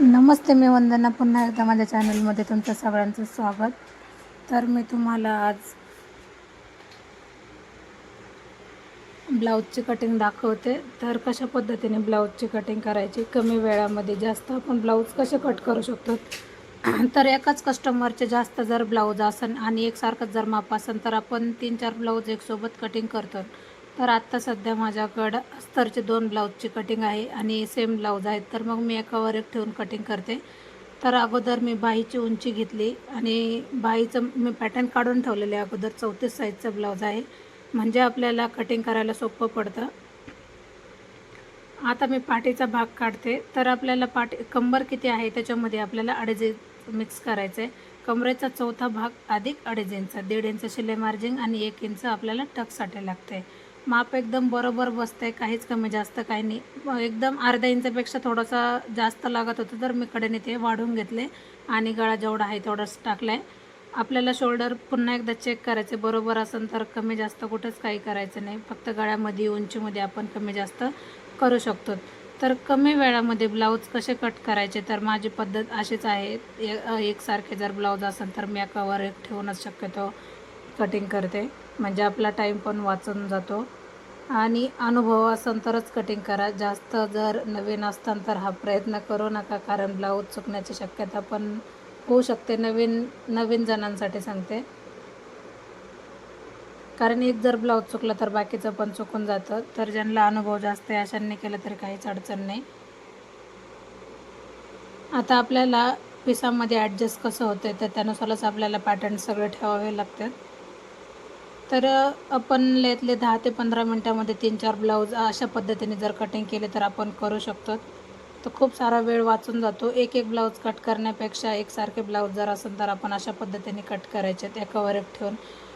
नमस्ते मी वंदना पुन्हा एकदा माझ्या चॅनलमध्ये तुमचं सगळ्यांचं स्वागत. तर मी तुम्हाला आज ब्लाऊजची कटिंग दाखवते. तर कशा पद्धतीने ब्लाऊजची कटिंग करायची? कमी वेळामध्ये जास्त आपण ब्लाऊज कसे कट करू शकतो? तर एकाच कस्टमरचे जास्त जर ब्लाऊज असन आणि एकसारखंच जर माप असन तर आपण तीन चार ब्लाऊज एकसोबत कटिंग करतो. तर आत्ता सध्या माझ्याकडं अस्तरचे दोन ब्लाऊजची कटिंग आहे आणि सेम ब्लाऊज आहेत. तर मग मी एकावर एक ठेवून कटिंग करते. तर अगोदर मी बाहीची उंची घेतली आणि बाहीचं मी पॅटर्न काढून ठेवलेले आहे. अगोदर चौतीस साईजचं ब्लाऊज आहे. म्हणजे आपल्याला कटिंग करायला सोपं पडतं. आता मी पाठीचा भाग काढते. तर आपल्याला पाठी कंबर किती आहे त्याच्यामध्ये आपल्याला अडीच मिक्स करायचं आहे कमरेचा चौथा भाग अधिक अडीच इंच दीड इंच शिलाई मार्जिन आणि एक इंच आपल्याला टकसाठी लागते माप एकदम बरोबर बसतं आहे काहीच कमी जास्त काही नाही. एकदम अर्ध्या इंचापेक्षा थोडासा जास्त लागत होतं तर मी कडेने ते वाढवून घेतले आणि गळा जेवढा आहे तेवढाच टाकला आहे आपल्याला शोल्डर पुन्हा एकदा चेक करायचे बरोबर असेल तर कमी जास्त कुठंच काही करायचं नाही. फक्त गळ्यामध्ये उंचीमध्ये आपण कमी जास्त करू शकतो. तर कमी वेळामध्ये ब्लाऊज कसे कट करायचे तर माझी पद्धत अशीच आहे. एकसारखे जर ब्लाऊज असेल तर मी एकावर एक ठेवूनच शक्यतो. कटिंग करते. म्हणजे आपला टाईम पण वाचून जातो. आणि अनुभव असेल तरच कटिंग करा. जास्त जर नवीन असताना तर हा प्रयत्न करू नका. कारण ब्लाऊज चुकण्याची शक्यता पण होऊ शकते. नवीन नवीन जणांसाठी सांगते. कारण एक जर ब्लाऊज चुकलं तर बाकीचं पण चुकून जातं. तर ज्यांना अनुभव जास्त आहे अशांनी केलं तरी काहीच अडचण नाही. आता आपल्याला पिसामध्ये ॲडजस्ट कसं होतं तर त्यानुसारच आपल्याला पॅटर्न सगळे ठेवावे लागतात. तर आपण लेतले दहा ते पंधरा मिनटामध्ये तीन चार ब्लाऊज अशा पद्धतीने जर कटिंग केले तर आपण करू शकतो. तर खूप सारा वेळ वाचून जातो. एक एक ब्लाऊज कट करण्यापेक्षा एकसारखे ब्लाऊज जर असेल तर आपण अशा पद्धतीने कट करायचे एकावर एक ठेवून.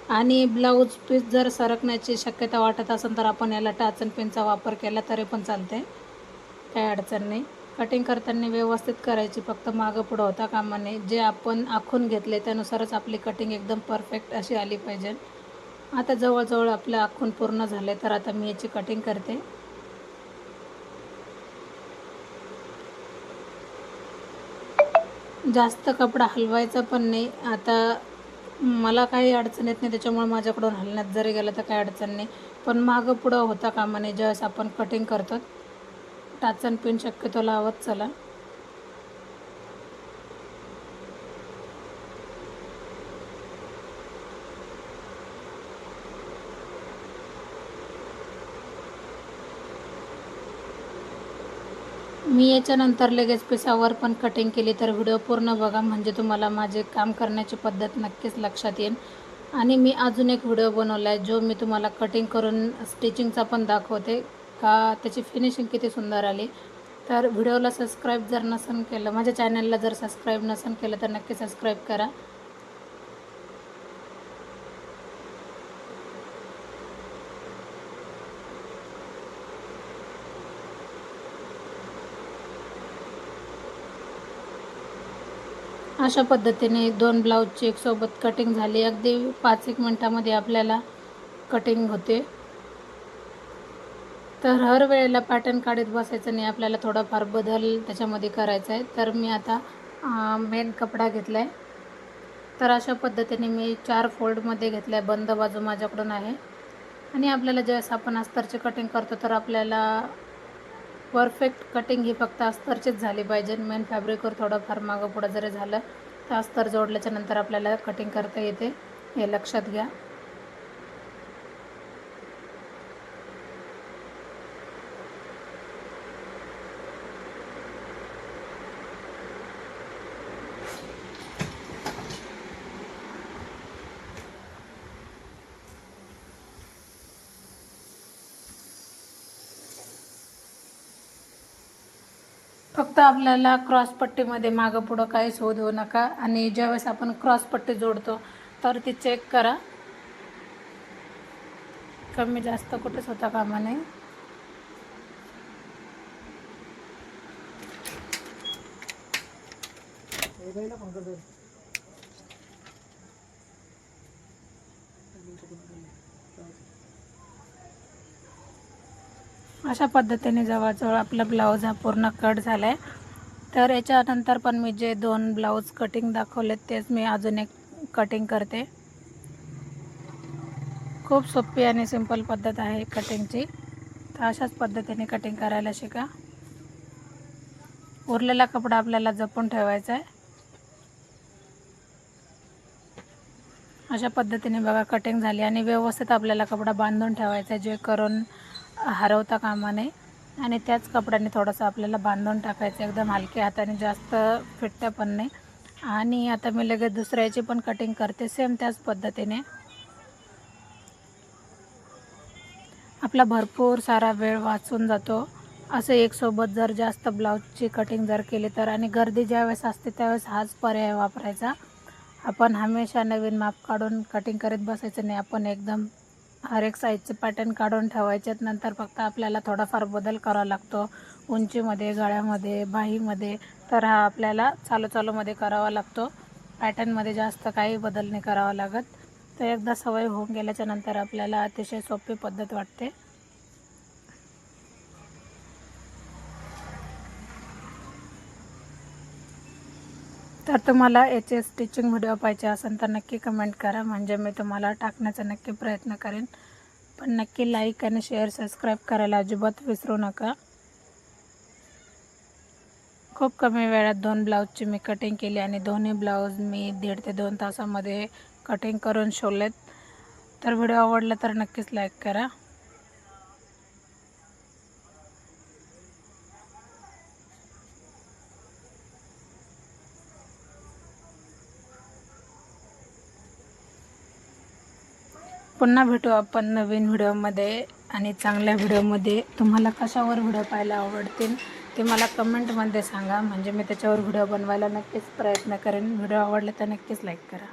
आणि ब्लाऊज पीस जर सरकण्याची शक्यता वाटत असेल तर आपण याला टाचन पिनचा वापर केला तरी पण चालते काही अडचण नाही. कटिंग करताना व्यवस्थित करायची. फक्त मागं पुढं होता कामाने जे आपण आखून घेतले त्यानुसारच आपली कटिंग एकदम परफेक्ट अशी आली पाहिजे. आता जवळजवळ आपलं आखून पूर्ण झालं तर आता मी याची कटिंग करते. जास्त कपडा हलवायचा पण नाही. आता मला काही अडचण येत नाही त्याच्यामुळे माझ्याकडून हलण्यात जरी गेलं तर काही अडचण नाही. पण मागं पुढं होता कामा नाही ज्यावेळेस आपण कटिंग करतो टाचन पिन शक्यतो लावत चला. मी याच्यानंतर लगेच पिसावर पण कटिंग केली तर व्हिडिओ पूर्ण बघा. म्हणजे तुम्हाला माझे काम करण्याची पद्धत नक्कीच लक्षात येईल. आणि मी अजून एक व्हिडिओ बनवला आहे जो मी तुम्हाला कटिंग करून स्टिचिंगचा पण दाखवते. का त्याची फिनिशिंग किती सुंदर आली. तर व्हिडिओला सबस्क्राईब जर नसन केलं माझ्या चॅनलला जर सबस्क्राईब नसन केलं तर नक्की सबस्क्राईब करा. अशा पद्धतीने दोन ब्लाऊजची एक सोबत कटिंग झाली. अगदी पाच एक मिनटामध्ये आपल्याला कटिंग होते. तर हर वेळेला पॅटर्न काढत बसायचं नाही आपल्याला थोडाफार बदल त्याच्यामध्ये करायचा आहे. तर मी आता मेन कपडा घेतला आहे तर अशा पद्धतीने मी चार फोल्डमध्ये घेतला आहे बंद बाजू माझ्याकडून आहे. आणि आपल्याला ज्यावेळेस आपण अस्तरची कटिंग करतो तर आपल्याला परफेक्ट कटिंग ही फक्त अस्तरचीच झाली पाहिजे. मेन फॅब्रिकवर थोडंफार मागं पुढं जरी झालं तर अस्तर जोडल्याच्या नंतर आपल्याला कटिंग करता येते. हे लक्षात घ्या. फक्त आपल्याला क्रॉसपट्टीमध्ये मागं पुढं काहीच होऊ देऊ नका आणि ज्यावेळेस आपण क्रॉसपट्टी जोडतो तर ती चेक करा. कमी जास्त कुठेच होता कामा नये. अशा पद्धतीने जवळजवळ आपला ब्लाऊज हा पूर्ण कट झाला आहे तर याच्यानंतर पण मी जे दोन ब्लाऊज कटिंग दाखवलेत तेच मी अजून एक कटिंग करते. खूप सोपी आणि सिंपल पद्धत आहे कटिंगची तर अशाच पद्धतीने कटिंग करायला शिका. उरलेला कपडा आपल्याला जपून ठेवायचा आहे. अशा पद्धतीने बघा कटिंग झाली आणि व्यवस्थित आपल्याला कपडा बांधून ठेवायचा आहे जे करून हरवता कामा नये. आणि त्याच कपड्याने थोडंसं आपल्याला बांधून टाकायचं एकदम हलक्या हाताने जास्त फिटत्या पण नाही. आणि आता मी लगेच दुसऱ्याची पण कटिंग करते सेम त्याच पद्धतीने. आपला भरपूर सारा वेळ वाचून जातो. असं एकसोबत जर जास्त ब्लाऊजची कटिंग जर केली तर आणि गर्दी ज्यावेळेस असते त्यावेळेस हाच पर्याय वापरायचा. आपण हमेशा नवीन माप काढून कटिंग करत बसायचं नाही आपण एकदम हर एक साईजचे पॅटर्न काढून ठेवायचेत. नंतर फक्त आपल्याला थोडाफार बदल करावा लागतो. उंचीमध्ये गळ्यामध्ये बाहीमध्ये. तर हा आपल्याला चालू चालूमध्ये करावा लागतो. पॅटर्नमध्ये जास्त काही बदल नाही करावा लागत. तर एकदा सवय होऊन गेल्याच्यानंतर आपल्याला अतिशय सोपी पद्धत वाटते. तर तुम्हाला याचे स्टिचिंग व्हिडिओ पाहिजे असेल तर नक्की कमेंट करा. म्हणजे मी तुम्हाला टाकण्याचा नक्की प्रयत्न करेन. पण नक्की लाईक आणि शेअर सबस्क्राईब करायला अजिबात विसरू नका. खूप कमी वेळात दोन ब्लाऊजची मी कटिंग केली आणि दोन्ही ब्लाऊज मी दीड ते दोन तासामध्ये कटिंग करून शिवलेत. तर व्हिडिओ आवडला तर नक्कीच लाईक करा. पुन्हा भेटू आपण नवीन व्हिडिओमध्ये आणि चांगल्या व्हिडिओमध्ये. तुम्हाला कशावर व्हिडिओ पाहायला आवडतील ते मला कमेंटमध्ये सांगा. म्हणजे मी त्याच्यावर व्हिडिओ बनवायला नक्कीच प्रयत्न करेन. व्हिडिओ आवडला तर नक्कीच लाईक करा.